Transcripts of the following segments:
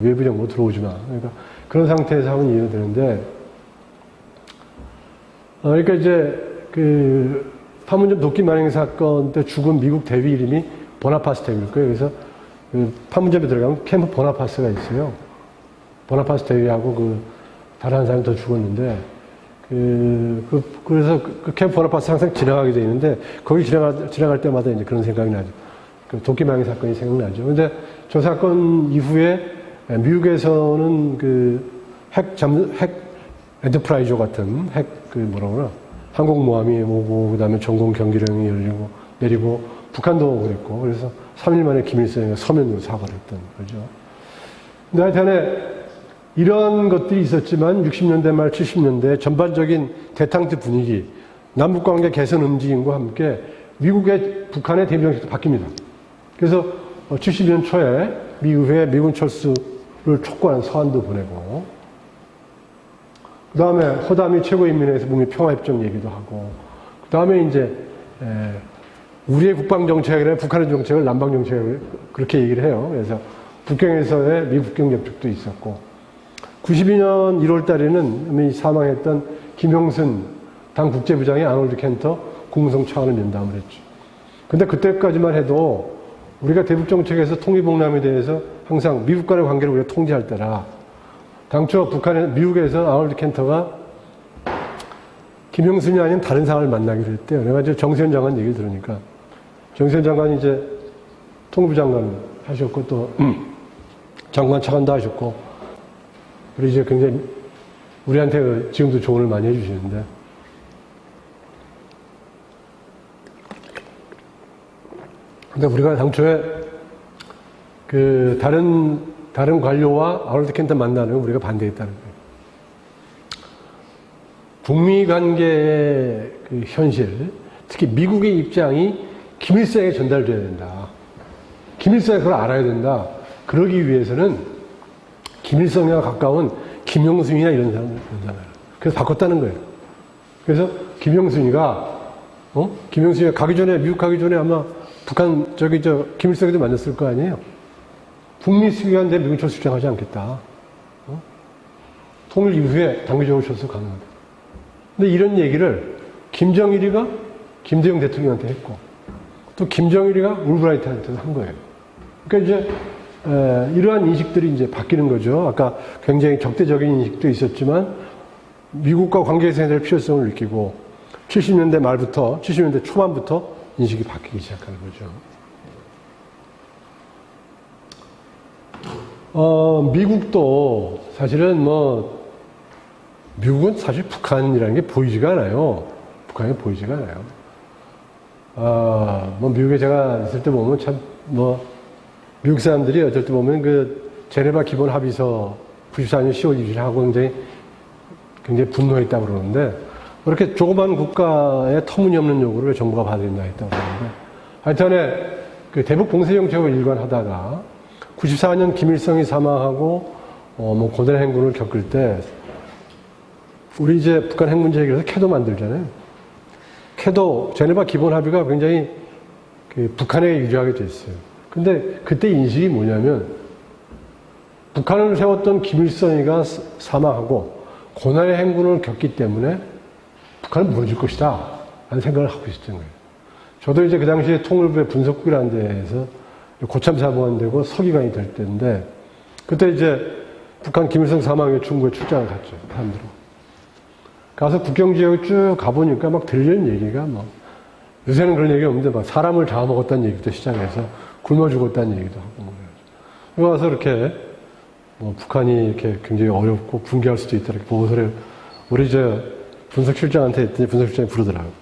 외부 정보 들어오지 마. 그러니까 그런 상태에서 하면 이해가 되는데, 어, 그러니까 이제 그 판문점 도끼 만행 사건 때 죽은 미국 대위 이름이 보나파스테일 거예요. 그래서 그 판문점에 들어가면 캠프 보나파스가 있어요. 보나파스 대위하고 그 다른 한 사람이 더 죽었는데 그, 그 그래서 그, 그 캠프 보나파스 항상 지나가게 돼 있는데 거기 지나갈 지나갈 때마다 이제 그런 생각이 나죠. 그 도끼망이 사건이 생각나죠. 근데 저 사건 이후에 미국에서는 그 핵 잠, 핵 엔터프라이저 같은 핵 그 뭐라 그러나 항공모함이 오고 그다음에 전공 경기령이 열리고 내리고 북한도 그랬고 그래서 3일 만에 김일성이 서면으로 사과를 했던 거죠. 근데 하여튼에 이런 것들이 있었지만 60년대 말 70년대 전반적인 대탕트 분위기, 남북 관계 개선 움직임과 함께 미국의 북한의 대미 정책도 바뀝니다. 그래서 70년 초에 미국에 미군 철수 를 촉구하는 서한도 보내고 그 다음에 허담이 최고인민회에서 북미 평화협정 얘기도 하고 그 다음에 이제 에, 우리의 국방정책이나 북한의 정책을 남방정책을 그렇게 얘기를 해요. 그래서 북경에서의 미국경 접촉도 있었고 92년 1월 달에는 이미 사망했던 김영순 당 국제부장이 아놀드 켄터 국무성 차원을 면담을 했죠. 근데 그때까지만 해도 우리가 대북 정책에서 통일봉남에 대해서 항상 미국과의 관계를 우리가 통제할 때라 당초 북한에 미국에서 아놀드 켄터가 김영순이 아닌 다른 사람을 만나기로 했대요. 그래가지고 정세현 장관 얘기를 들으니까. 정세현 장관이 이제 통일부 장관 하셨고 또 장관 차관도 하셨고. 그리고 이제 굉장히 우리한테 지금도 조언을 많이 해주시는데 근데 우리가 당초에 그 다른 다른 관료와 아놀드 켄터 만나는 걸 우리가 반대했다는 거예요. 북미 관계의 그 현실, 특히 미국의 입장이 김일성에게 전달돼야 된다. 김일성이 그걸 알아야 된다. 그러기 위해서는 김일성이와 가까운 김영순이나 이런 사람을 보잖아요. 그래서 바꿨다는 거예요. 그래서 김영순이가 어? 김영순이가 가기 전에 미국 가기 전에 아마 북한 저기 저 김일성에도 만났을 거 아니에요. 북미 수교한데 미국 철수 주장하지 않겠다. 어? 통일 이후에 단계적으로 철수 가능하다. 근데 이런 얘기를 김정일이가 김대중 대통령한테 했고 또 김정일이가 울브라이트한테도 한 거예요. 그러니까 이제 에, 이러한 인식들이 이제 바뀌는 거죠. 아까 굉장히 적대적인 인식도 있었지만 미국과 관계 개선에 대한 필요성을 느끼고 70년대 말부터 70년대 초반부터 인식이 바뀌기 시작하는 거죠. 어, 미국도 사실은 뭐 미국은 사실 북한이라는 게 보이지가 않아요. 북한이 보이지가 않아요. 아, 뭐 미국에 제가 있을 때 보면 참 뭐 미국 사람들이 어쩔 때 보면 그 제네바 기본 합의서 94년 10월 20일 하고 굉장히 굉장히 분노했다고 그러는데 그렇게 조그만 국가의 터무니없는 요구를 왜 정부가 받아야 된다 했다고 그러는데 하여튼에 그 대북 봉쇄 정책을 일관하다가 94년 김일성이 사망하고 어, 뭐 고된 행군을 겪을 때 우리 이제 북한 핵 문제 해결해서 캐도 만들잖아요. 캐도 제네바 기본 합의가 굉장히 그 북한에 유리하게 됐어요. 근데 그때 인식이 뭐냐면 북한을 세웠던 김일성이가 사망하고 고난의 행군을 겪기 때문에 북한은 무너질 것이다. 라는 생각을 하고 있었던 거예요. 저도 이제 그 당시에 통일부의 분석국이라는 데에서 고참 사무관되고 서기관이 될 때인데 그때 이제 북한 김일성 사망에 중국에 출장을 갔죠. 사람들은. 가서 국경 지역에 쭉 가보니까 막 들리는 얘기가 뭐 요새는 그런 얘기 없는데 막 사람을 잡아먹었다는 얘기부터 시작해서 굶어 죽었다는 얘기도 하고 뭐 그래요. 와서 이렇게 뭐 북한이 이렇게 굉장히 어렵고 붕괴할 수도 있다 이렇게 보고서를 우리 저 분석실장한테 했더니 분석실장이 부르더라고요.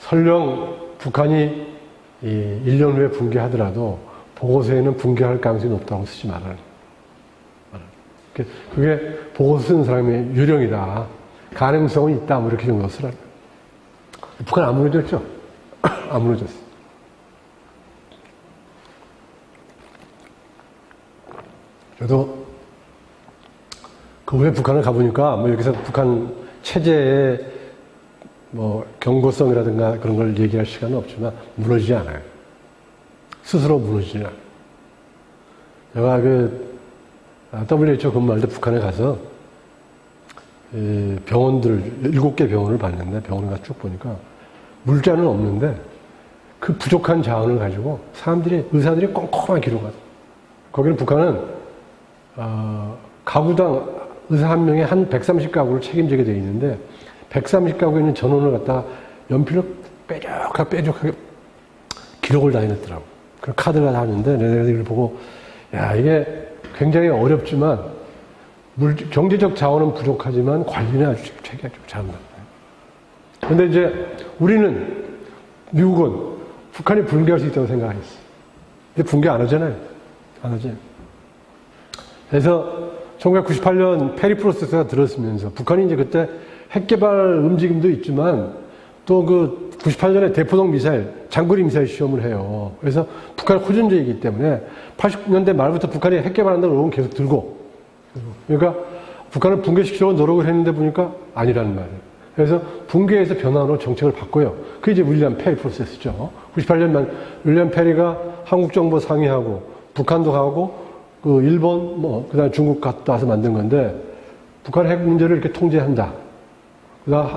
설령 북한이 이 1년 후에 붕괴하더라도 보고서에는 붕괴할 가능성이 높다고 쓰지 말아라. 그게 보고서 쓰는 사람의 유령이다. 가능성은 있다. 뭐 이렇게 정도 쓰라. 북한 안 무너졌죠? 안 무너졌어. 저도 그 후에 북한을 가보니까 뭐 여기서 북한 체제의 뭐 경고성이라든가 그런 걸 얘기할 시간은 없지만 무너지지 않아요. 스스로 무너지지 않아요. 제가 그 아, WHO 근무할 때 북한에 가서 이 병원들 일곱 개 병원을 봤는데 병원을 가서 쭉 보니까 물자는 없는데 그 부족한 자원을 가지고 사람들이 의사들이 꼼꼼하게 기록하다. 거기는 북한은 어, 가구당 의사 한 명에 한 130가구를 책임지게 돼 있는데 130가구에 있는 전원을 갖다 연필로 빼곡하게 빼곡하게 기록을 다 해놨더라고. 그 카드가 다 하는데 내가 이걸 보고 야 이게 굉장히 어렵지만 물, 경제적 자원은 부족하지만 관리는 아주 체계가 좀 잘한다. 근데 이제 우리는 미국은 북한이 붕괴할 수 있다고 생각했어. 근데 붕괴 안 하잖아요. 안 하지. 그래서 1998년 페리 프로세스가 들었으면서 북한이 이제 그때 핵 개발 움직임도 있지만 또 그 98년에 대포동 미사일, 장거리 미사일 시험을 해요. 그래서 북한이 호전적이기 때문에 80년대 말부터 북한이 핵 개발한다고 의혹은 계속 들고 그러니까 북한을 붕괴시키려고 노력을 했는데 보니까 아니라는 말이에요. 그래서 붕괴에서 변화로 정책을 바꿔요. 그게 이제 윌리엄 페리 프로세스죠. 98년만 윌리엄 페리가 한국 정부 상의하고 북한도 가고 그 일본 뭐 그 다음 중국 갔다 와서 만든 건데 북한 핵 문제를 이렇게 통제한다. 그 다음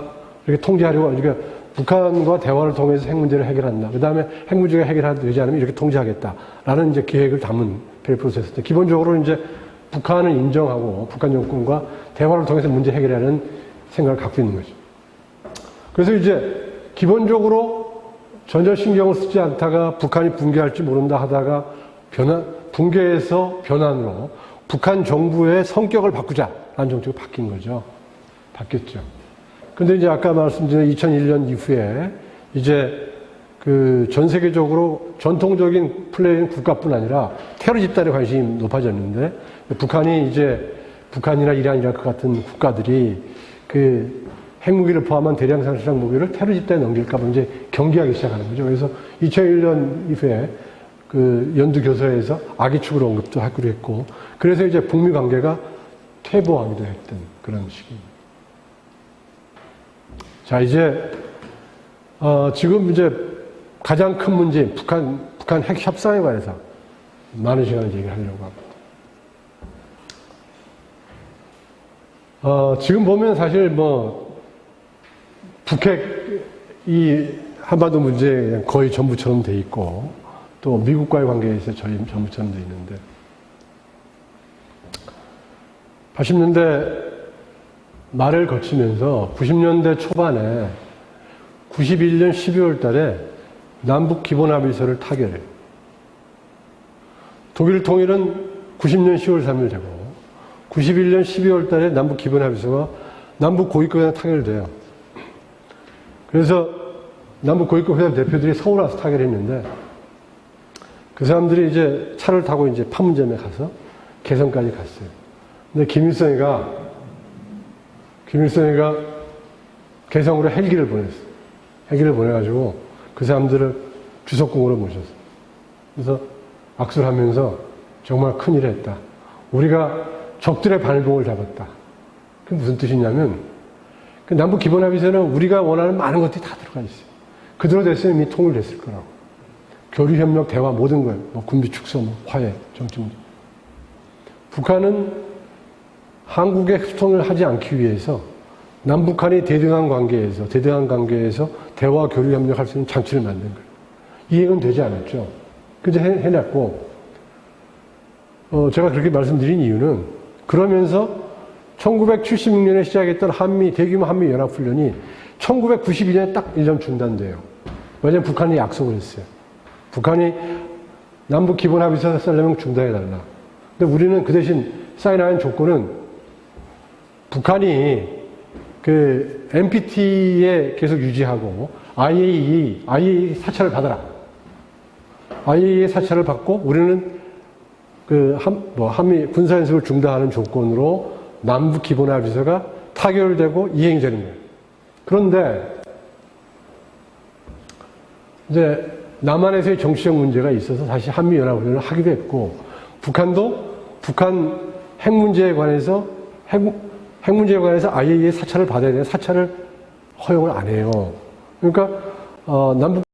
이렇게 통제하려고 그러니까 북한과 대화를 통해서 핵 문제를 해결한다. 그 다음에 핵 문제가 해결되지 않으면 이렇게 통제하겠다 라는 이제 계획을 담은 페리 프로세스인데 기본적으로 이제 북한을 인정하고 북한 정권과 대화를 통해서 문제 해결하는 생각을 갖고 있는 거죠. 그래서 이제 기본적으로 전혀 신경을 쓰지 않다가 북한이 붕괴할지 모른다 하다가 변화, 붕괴에서 변환으로 북한 정부의 성격을 바꾸자라는 정책이 바뀐 거죠. 바뀌었죠. 근데 이제 아까 말씀드린 2001년 이후에 이제 그 전 세계적으로 전통적인 플레이는 국가뿐 아니라 테러 집단에 관심이 높아졌는데 북한이 이제 북한이나 이란, 이라크 같은 국가들이 그 핵무기를 포함한 대량 살상 무기를 테러 집단에 넘길까 봐 이제 경계하기 시작하는 거죠. 그래서 2001년 이후에 그 연두 교서에서 악의 축으로 언급도 하기로 했고, 그래서 이제 북미 관계가 퇴보하기도 했던 그런 시기입니다. 자, 이제, 어, 지금 이제 가장 큰 문제인 북한, 북한 핵 협상에 관해서 많은 시간을 얘기를 하려고 합니다. 어, 지금 보면 사실 뭐, 북핵 이 한반도 문제 거의 전부처럼 돼 있고, 또 미국과의 관계에서 저희 돼 있는데, 80년대 말을 거치면서 90년대 초반에 91년 12월 달에 남북 기본합의서를 타결해요. 독일 통일은 90년 10월 3일 되고 91년 12월 달에 남북 기본합의서가 남북 고위급 타결돼요. 그래서 남북 고위급 회담 대표들이 서울 와서 타결했는데 그 사람들이 이제 차를 타고 이제 판문점에 가서 개성까지 갔어요. 근데 김일성이가 김일성이가 개성으로 헬기를 보냈어. 헬기를 보내가지고 그 사람들을 주석궁으로 모셨어. 그래서 악수를 하면서 정말 큰일을 했다. 우리가 적들의 발목을 잡았다. 그게 무슨 뜻이냐면 그 남북 기본 합의서는 우리가 원하는 많은 것들이 다 들어가 있어요. 그대로 됐으면 이미 통일됐을 거라고. 교류 협력, 대화, 모든 걸, 뭐 군비 축소, 뭐 화해, 정치 문제. 북한은 한국의 흡통을 하지 않기 위해서 남북한이 대등한 관계에서 대등한 관계에서 대화 교류 협력할 수 있는 장치를 만든 거예요. 이해는 되지 않았죠. 그저 해냈고 어, 제가 그렇게 말씀드린 이유는 그러면서 1976년에 시작했던 한미 대규모 한미 연합 훈련이 1992년에 딱 1년 중단돼요. 왜냐면 북한이 약속을 했어요. 북한이 남북 기본 합의서 쓰려면 중단해 달라. 근데 우리는 그 대신 사인한 조건은 북한이 그 NPT에 계속 유지하고 IAEA, IAEA 사찰을 받아라. IAEA 사찰을 받고 우리는 그 한, 뭐 한미 군사연습을 중단하는 조건으로 남북 기본합의서가 타결되고 이행이 되는 거예요. 그런데 이제 남한에서의 정치적 문제가 있어서 다시 한미연합훈련을 하기도 했고 북한도 북한 핵 문제에 관해서 핵, 핵 문제에 관해서 IAEA 사찰을 받아야 되는 사찰을 허용을 안 해요. 그러니까 어, 남북